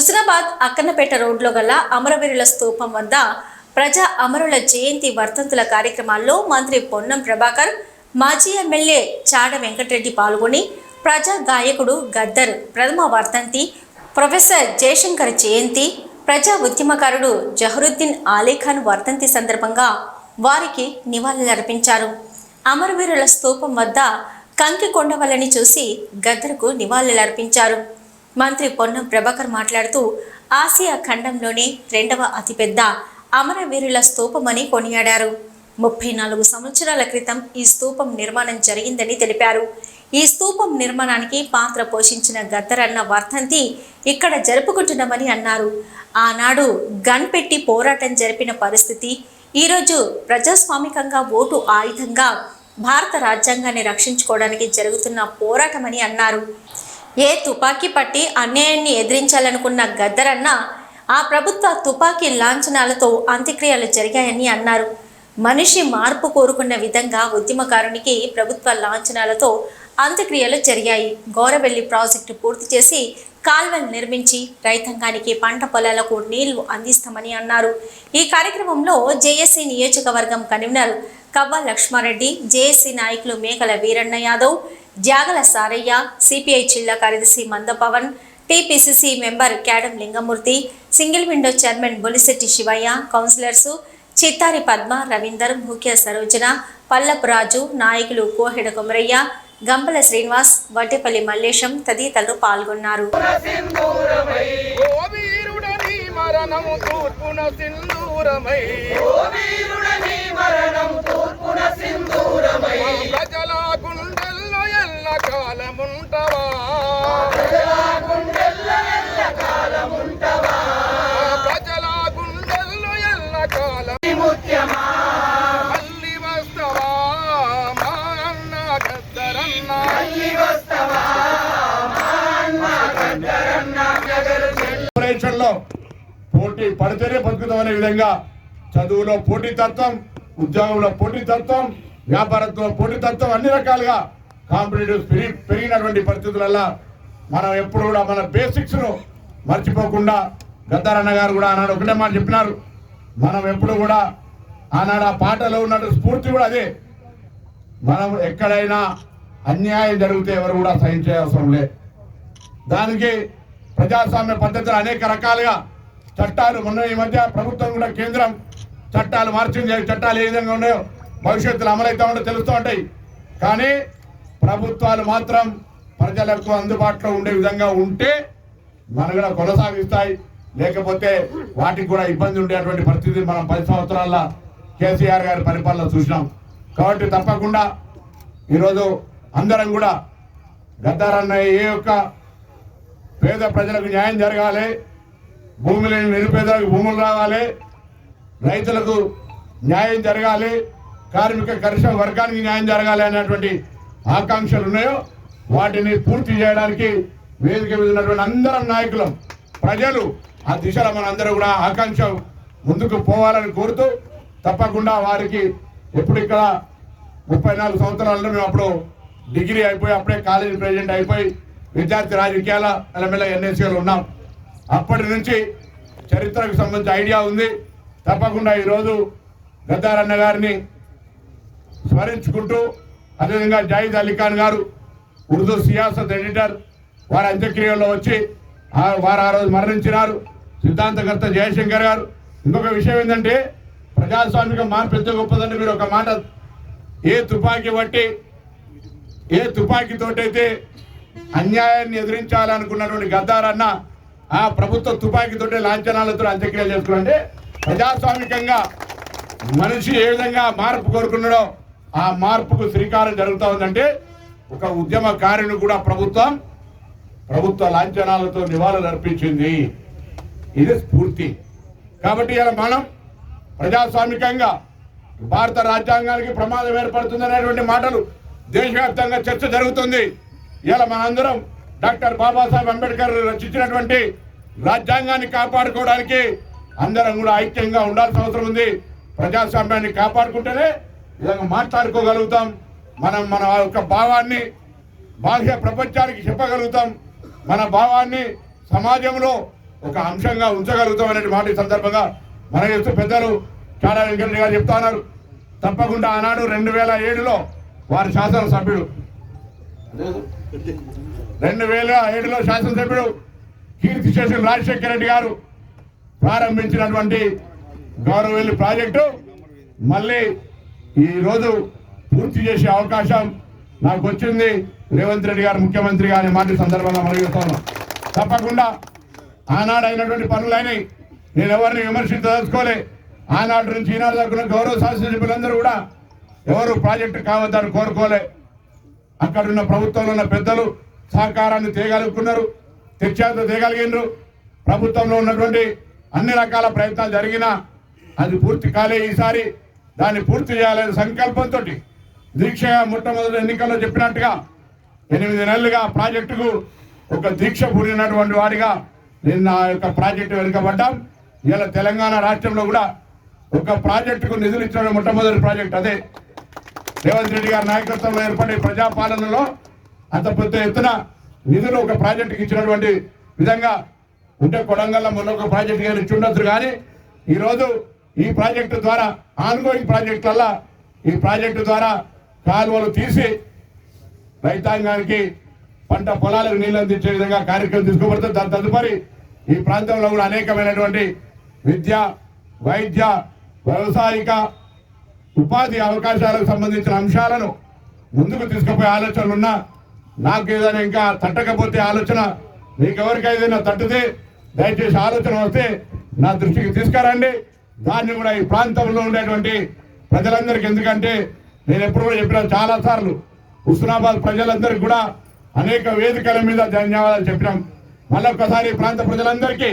హుస్నాబాద్ అక్కన్నపేట రోడ్లో గల అమరవీరుల స్తూపం వద్ద ప్రజా అమరుల జయంతి వర్ధంతుల కార్యక్రమాల్లో మంత్రి పొన్నం ప్రభాకర్ మాజీ ఎమ్మెల్యే చాడ వెంకటరెడ్డి పాల్గొని ప్రజా గాయకుడు గద్దర్ ప్రథమ వర్ధంతి ప్రొఫెసర్ జయశంకర్ జయంతి ప్రజా ఉద్యమకారుడు జహరుద్దీన్ ఆలీఖాన్ వర్ధంతి సందర్భంగా వారికి నివాళులర్పించారు అమరవీరుల స్తూపం వద్ద కంకి కొండవల్లని చూసి గద్దర్కు నివాళులర్పించారు. మంత్రి పొన్నం ప్రభాకర్ మాట్లాడుతూ ఆసియా ఖండంలోనే రెండవ అతిపెద్ద అమరవీరుల స్తూపమని కొనియాడారు. ముప్పై నాలుగు సంవత్సరాల క్రితం ఈ స్తూపం నిర్మాణం జరిగిందని తెలిపారు. ఈ స్తూపం నిర్మాణానికి పాత్ర పోషించిన గద్దరన్న వర్ధంతి ఇక్కడ జరుపుకుంటున్నామని అన్నారు. ఆనాడు గన్ పెట్టి పోరాటం జరిపిన పరిస్థితి ఈరోజు ప్రజాస్వామికంగా ఓటు ఆయుధంగా భారత రాజ్యాంగాన్ని రక్షించుకోవడానికి జరుగుతున్న పోరాటమని అన్నారు. ఏ తుపాకీ పట్టి అన్యాయాన్ని ఎదిరించాలనుకున్న గద్దరన్న ఆ ప్రభుత్వ తుపాకీ లాంఛనాలతో అంత్యక్రియలు జరిగాయని అన్నారు. మనిషి మార్పు కోరుకున్న విధంగా ఉద్యమకారునికి ప్రభుత్వ లాంఛనాలతో అంత్యక్రియలు జరిగాయి. గౌరవెల్లి ప్రాజెక్టు పూర్తి చేసి కాల్వలు నిర్మించి రైతాంగానికి పంట పొలాలకు నీళ్ళు అందిస్తామని అన్నారు. ఈ కార్యక్రమంలో జేఏసీ నియోజకవర్గం కన్వీనర్ కవ్వ లక్ష్మారెడ్డి జేఏసీ నాయకులు మేకల వీరన్న యాదవ్ జాగల సారయ్య సిపిఐ జిల్లా కార్యదర్శి Mandapavan TPCC member Kyadam Lingamurthy single window chairman Bolishetti Shivaiah councillors Chittari Padma Ravinder ముఖ్య సరోజన పల్లపు రాజు నాయకులు కోహెడ కొమరయ్య గంపల శ్రీనివాస్ వడ్డేపల్లి మల్లేశం తదితరులు పాల్గొన్నారు. ఓ వీరుడని మరణము తూర్పున సింధూరమై. పోటీ పడితేనే బతుకుతాం అనే విధంగా చదువులో పోటీతత్వం ఉద్యోగంలో పోటీతత్వం వ్యాపారంలో పోటీతత్వం అన్ని రకాలుగా కాంపిటేటివ్ స్పిరిట్ పెరిగినటువంటి పరిస్థితులలో మనం ఎప్పుడు కూడా మన బేసిక్స్ను మర్చిపోకుండా గద్దారన్న గారు కూడా ఆనాడు ఒకటే మాట చెప్పినారు. మనం ఎప్పుడు కూడా ఆనాడు ఆ పాటలో ఉన్నట్టు స్ఫూర్తి కూడా అదే. మనం ఎక్కడైనా అన్యాయం జరిగితే ఎవరు కూడా సహించే అవసరం లేదు దానికి ప్రజాస్వామ్య పద్ధతులు అనేక రకాలుగా చట్టాలు మొన్న ఈ మధ్య ప్రభుత్వం కూడా కేంద్రం చట్టాలు మార్చింది. చట్టాలు ఏ విధంగా ఉన్నాయో భవిష్యత్తులో అమలవుతా ఉంటే తెలుస్తూ ఉంటాయి. కానీ ప్రభుత్వాలు మాత్రం ప్రజలకు అందుబాటులో ఉండే విధంగా ఉంటే మనగడ కొనసాగిస్తాయి. లేకపోతే వాటికి కూడా ఇబ్బంది ఉండేటువంటి పరిస్థితి మనం పది సంవత్సరాల కేసీఆర్ గారి పరిపాలన చూసినాం. కాబట్టి తప్పకుండా ఈరోజు అందరం కూడా గద్దారన్న ఏ యొక్క పేద ప్రజలకు న్యాయం జరగాలి. భూమి లేని నిరుపేదలకు భూములు రావాలి రైతులకు న్యాయం జరగాలి కార్మిక కర్షక వర్గానికి న్యాయం జరగాలి అనేటువంటి ఆకాంక్షలు ఉన్నాయో వాటిని పూర్తి చేయడానికి వేదిక మీద ఉన్నటువంటి అందరం నాయకులం ప్రజలు ఆ దిశలో మనందరూ కూడా ఆకాంక్ష ముందుకు పోవాలని కోరుతూ తప్పకుండా వారికి ఎప్పుడు ఇక్కడ ముప్పై నాలుగు సంవత్సరాల్లో మేము అప్పుడు డిగ్రీ అయిపోయి అప్పుడే కాలేజీ ప్రెసిడెంట్ అయిపోయి విద్యార్థి రాజకీయాల మెల్లమెల్ల ఎన్ఎస్సీలో ఉన్నాం. అప్పటి నుంచి చరిత్రకు సంబంధించి ఐడియా ఉంది. తప్పకుండా ఈరోజు గద్దారన్న గారిని స్మరించుకుంటూ అదేవిధంగా జాయిద్ అలీఖాన్ గారు ఉర్దూ సియాసత్ ఎడిటర్ వారి అంత్యక్రియల్లో వచ్చి వారు ఆ రోజు మరణించినారు. సిద్ధాంతకర్త జయశంకర్ గారు. ఇంకొక విషయం ఏంటంటే ప్రజాస్వామిక మార్పు ఎంత గొప్పదంటే మీరు ఒక మాట ఏ తుపాకీ బట్టి ఏ తుపాకీతోటైతే అన్యాయాన్ని ఎదిరించాలనుకున్నటువంటి గద్దారన్న ఆ ప్రభుత్వ తుపాకీతోటే లాంఛనాలతో అంత్యక్రియలు చేసుకున్నారంటే ప్రజాస్వామికంగా మనిషి ఏ విధంగా మార్పు కోరుకున్నాడో ఆ మార్పుకు శ్రీకారం జరుగుతూ ఉందంటే ఒక ఉద్యమకారుని కూడా ప్రభుత్వం ప్రభుత్వ లాంఛనాలతో నివాళులు అర్పించింది. ఇది స్ఫూర్తి. కాబట్టి ఇలా మనం ప్రజాస్వామికంగా భారత రాజ్యాంగానికి ప్రమాదం ఏర్పడుతుంది అనేటువంటి మాటలు దేశవ్యాప్తంగా చర్చ జరుగుతుంది. ఇలా మనందరం డాక్టర్ బాబాసాహెబ్ అంబేద్కర్ రచించినటువంటి రాజ్యాంగాన్ని కాపాడుకోవడానికి అందరం కూడా ఐక్యంగా ఉండాల్సిన అవసరం ఉంది. ప్రజాస్వామ్యాన్ని కాపాడుకుంటేనే ఇలాగ మాట్లాడుకోగలుగుతాం. మనం మన యొక్క భావాన్ని బాహ్య ప్రపంచానికి చెప్పగలుగుతాం. మన భావాన్ని సమాజంలో ఒక అంశంగా ఉంచగలుగుతాం అనే మాట సందర్భంగా మన చెప్తూ పెద్దలు చాలా వెంకటరెడ్డి గారు చెప్తా ఉన్నారు. తప్పకుండా ఆనాడు రెండు వేల ఏడులో వారి శాసనసభ్యుడు రెండు వేల ఏడులో శాసనసభ్యుడు కీర్తి చేసిన రాజశేఖర రెడ్డి గారు ప్రారంభించినటువంటి గౌరవెల్లి ప్రాజెక్టు మళ్ళీ ఈరోజు పూర్తి చేసే అవకాశం నాకు వచ్చింది. రేవంత్ రెడ్డి గారు ముఖ్యమంత్రి గారి మాట సందర్భంగా మనం తప్పకుండా ఆనాడు అయినటువంటి పనులని నేను ఎవరిని విమర్శించదలుచుకోలే. ఆనాడు నుంచి ఈనాడు దగ్గర గౌరవ శాసనసభ్యులందరూ కూడా ఎవరు ప్రాజెక్టు కావద్దని కోరుకోలే. అక్కడున్న ప్రభుత్వంలో ఉన్న పెద్దలు సహకారాన్ని తేగలుగుతున్నారు తెచ్చేంత తేగలిగినారు ప్రభుత్వంలో ఉన్నటువంటి అన్ని రకాల ప్రయత్నాలు జరిగినా అది పూర్తి కాలే ఈసారి. దాన్ని పూర్తి చేయాలనే సంకల్పంతో దీక్షగా మొట్టమొదటి ఎన్నికల్లో చెప్పినట్టుగా ఎనిమిది నెలలుగా ప్రాజెక్టుకు ఒక దీక్ష పూరినటువంటి వాడిగా నేను నా యొక్క ప్రాజెక్టు వెనుకబడ్డాం. ఇలా తెలంగాణ రాష్ట్రంలో కూడా ఒక ప్రాజెక్టుకు నిధులు ఇచ్చిన మొట్టమొదటి ప్రాజెక్ట్ అదే. రేవంత్ రెడ్డి గారి నాయకత్వంలో ఏర్పడే ప్రజాపాలనలో అంత పెద్ద ఎత్తున నిధులు ఒక ప్రాజెక్టుకి ఇచ్చినటువంటి విధంగా ఉంటే కొడంగల్లో మొన్న ఒక ప్రాజెక్టు కానీ ఇచ్చి ఉండొచ్చు కానీ ఈరోజు ఈ ప్రాజెక్టు ద్వారా ఆన్గోయింగ్ ప్రాజెక్టులల్ల ఈ ప్రాజెక్టు ద్వారా కాలువలు తీసి రైతాంగానికి పంట పొలాలకు నీళ్ళు అందించే విధంగా కార్యక్రమం తీసుకోబడుతుంది. దాని తదుపరి ఈ ప్రాంతంలో కూడా అనేకమైనటువంటి విద్య వైద్య వ్యవసాయిక ఉపాధి అవకాశాలకు సంబంధించిన అంశాలను ముందుకు తీసుకుపోయే ఆలోచనలు ఉన్నా నాకు ఏదైనా ఇంకా తట్టకపోతే ఆలోచన మీకు ఏదైనా తట్టితే దయచేసి ఆలోచన వస్తే నా దృష్టికి తీసుకురండి. దాన్ని కూడా ఈ ప్రాంతంలో ఉండేటువంటి ప్రజలందరికీ ఎందుకంటే నేను ఎప్పుడు కూడా చెప్పిన చాలా సార్లు హుస్నాబాద్ ప్రజలందరికీ కూడా అనేక వేదికల మీద ధన్యవాదాలు చెప్పినాం. మళ్ళొక్కసారి ఈ ప్రాంత ప్రజలందరికీ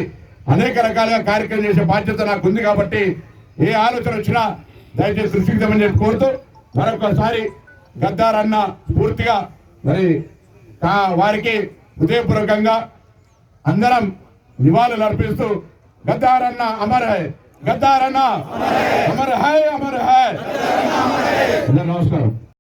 అనేక రకాలుగా కార్యక్రమం చేసే బాధ్యత నాకు ఉంది కాబట్టి ఏ ఆలోచన వచ్చినా దయచేసి సృష్టించమని చెప్పి కోరుతూ మరొకసారి గద్దార్ అన్న పూర్తిగా మరి వారికి హృదయపూర్వకంగా అందరం నివాళులు అర్పిస్తూ గద్దారన్న అమర్ హై గద్దారన్న అమర్ హై అమర్ హై. నమస్కారం.